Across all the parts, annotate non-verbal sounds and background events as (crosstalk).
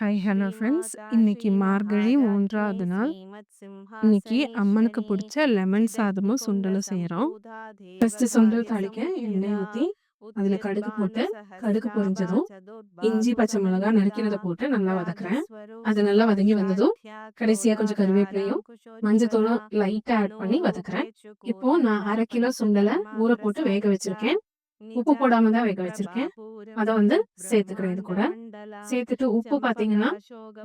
Hi hello friends இன்னைக்கு மார்கழி மூன்றாவது நாள். இன்னைக்கு அம்மனுக்கு பிடிச்ச லெமன் சாதமும் சுண்டலும் செய்கிறோம் ஃபர்ஸ்ட் சுண்டல் தாளிக்க எண்ணெய் ஊற்றி அதில் கடுகு போட்டு கடுகு பொரிஞ்சதும் இஞ்சி பச்சை மிளகாய் நறுக்கிறத போட்டு நல்லா வதக்குறேன். அது நல்லா வதங்கி வந்ததும் கடைசியா கொஞ்சம் கருவேப்பிலையும் மஞ்சத்தூளும் லைட்டா ஆட் பண்ணி வதக்குறேன். இப்போ நான் அரை கிலோ சுண்டலை ஊற போட்டு வேக வச்சிருக்கேன். உப்பு போடாம தான் வேக வச்சிருக்கேன். அதை வந்து சேர்த்துக்கிறேன் இது கூட. சேர்த்துட்டு உப்பு பாத்தீங்கன்னா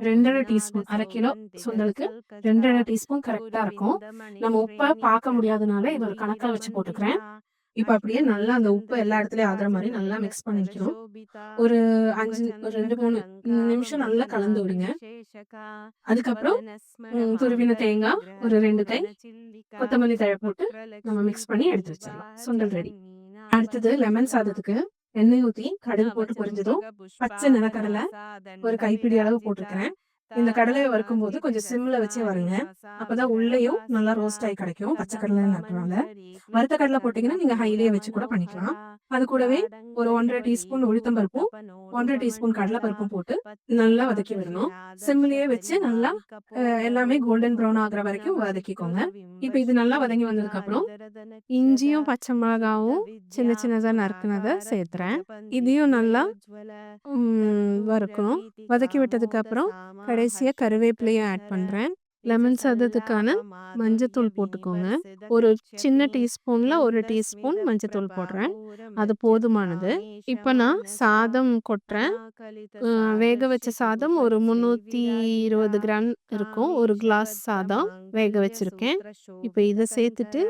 ரெண்டரை டீஸ்பூன் அரை கிலோ சுண்டலுக்கு ரெண்டரை டீஸ்பூன் கரெக்டா இருக்கும். நம்ம உப்பை பார்க்க முடியாதனால இது ஒரு கணக்கா வச்சு போட்டுக்கிறேன். இப்ப அப்படியே நல்லா அந்த உப்பு எல்லா இடத்துலயும் ஆகுற மாதிரி நல்லா மிக்ஸ் பண்ணிக்கணும். ஒரு அஞ்சு ஒரு ரெண்டு மூணு நிமிஷம் நல்லா கலந்து விடுங்க. அதுக்கப்புறம் துருவின தேங்காய் ஒரு ரெண்டு கை கொத்தமல்லி தழை போட்டு நம்ம மிக்ஸ் பண்ணி எடுத்து வச்சிடலாம். சுண்டல் ரெடி. அடுத்தது லெமன் சாதத்துக்கு எண்ணெய் ஊத்தி கடுகு போட்டு பொரிஞ்சதும் பச்சை நிலக்கடலை ஒரு கைப்பிடி அளவு போட்டிருக்கிறேன் இந்த கடலையை வறுக்கும் போது கொஞ்சம் சிம்ல வச்சே வருங்க. அப்பதான் உள்ளேயும் நல்லா ரோஸ்ட் ஆகி கிடைக்கும். பச்சை கடலை நட்டுறாங்க வறுத்த கடலை போட்டீங்கன்னா நீங்க ஹைலியே வச்சு கூட பண்ணிக்கலாம். அது கூடவே ஒரு ஒன்றரை டீஸ்பூன் உளுத்தம் பருப்பும் ஒன்றரை டீஸ்பூன் கடலை பருப்பும் போட்டு நல்லா வதக்கி விடணும். சிம்லயே வச்சு நல்லா எல்லாமே கோல்டன் ப்ரௌன் ஆகுற வரைக்கும் வதக்கிக்கோங்க. இப்ப இது நல்லா வதங்கி வந்ததுக்கு அப்புறம் இஞ்சியும் பச்சை மிளகாவும் சின்ன சின்னதா நறுக்குனதை சேர்த்துறேன். இதையும் நல்லா வறுக்கணும். வதக்கி விட்டதுக்கு அப்புறம் கடைசியா கருவேப்பிலையும் ஆட் பண்றேன். லெமன் சாதத்துக்கான மஞ்சத்தூள் போட்டுக்கோங்க. ஒரு சின்ன டீஸ்பூன்ல ஒரு டீஸ்பூன் மஞ்சத்தூள் போடுறேன். அது போதுமானது. இப்போ நான் சாதம் கொட்டுறேன். வேக வச்ச சாதம் ஒரு முந்நூற்றி இருபது கிராம் இருக்கும். ஒரு கிளாஸ் சாதம் வேக வச்சிருக்கேன். இப்போ இதை சேர்த்துட்டு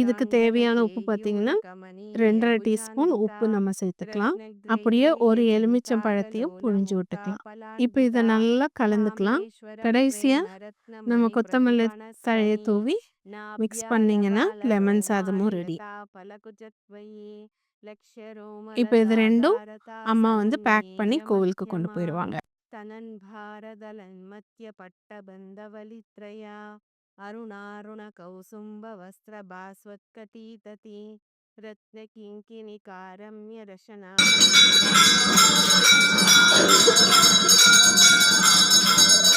இதுக்கு தேவையான உப்பு பார்த்தீங்கன்னா ரெண்டரை டீஸ்பூன் உப்பு நம்ம சேர்த்துக்கலாம். அப்படியே ஒரு எலுமிச்சம் பழத்தையும் புழிஞ்சு விட்டுக்கலாம். இப்போ இதை நல்லா கலந்துக்கலாம். கடைசியாக நம்ம கொத்தமல்லி தழையை தூவி மிக்ஸ் பண்ணீங்கன்னா லெமன் சாதமும் ரெடி. இப்போ இது ரெண்டும் அம்மா வந்து பேக் பண்ணி கோவிலுக்கு கொண்டு போயிடுவாங்க தனன் பாரதலன் மத்திய பட்ட பந்தவலித்ரயா अरुणारुणकौसुम्बवस्त्रभास्वत्कटीतति रत्नकिङ्किनिकारम्यरशना (coughs) (coughs)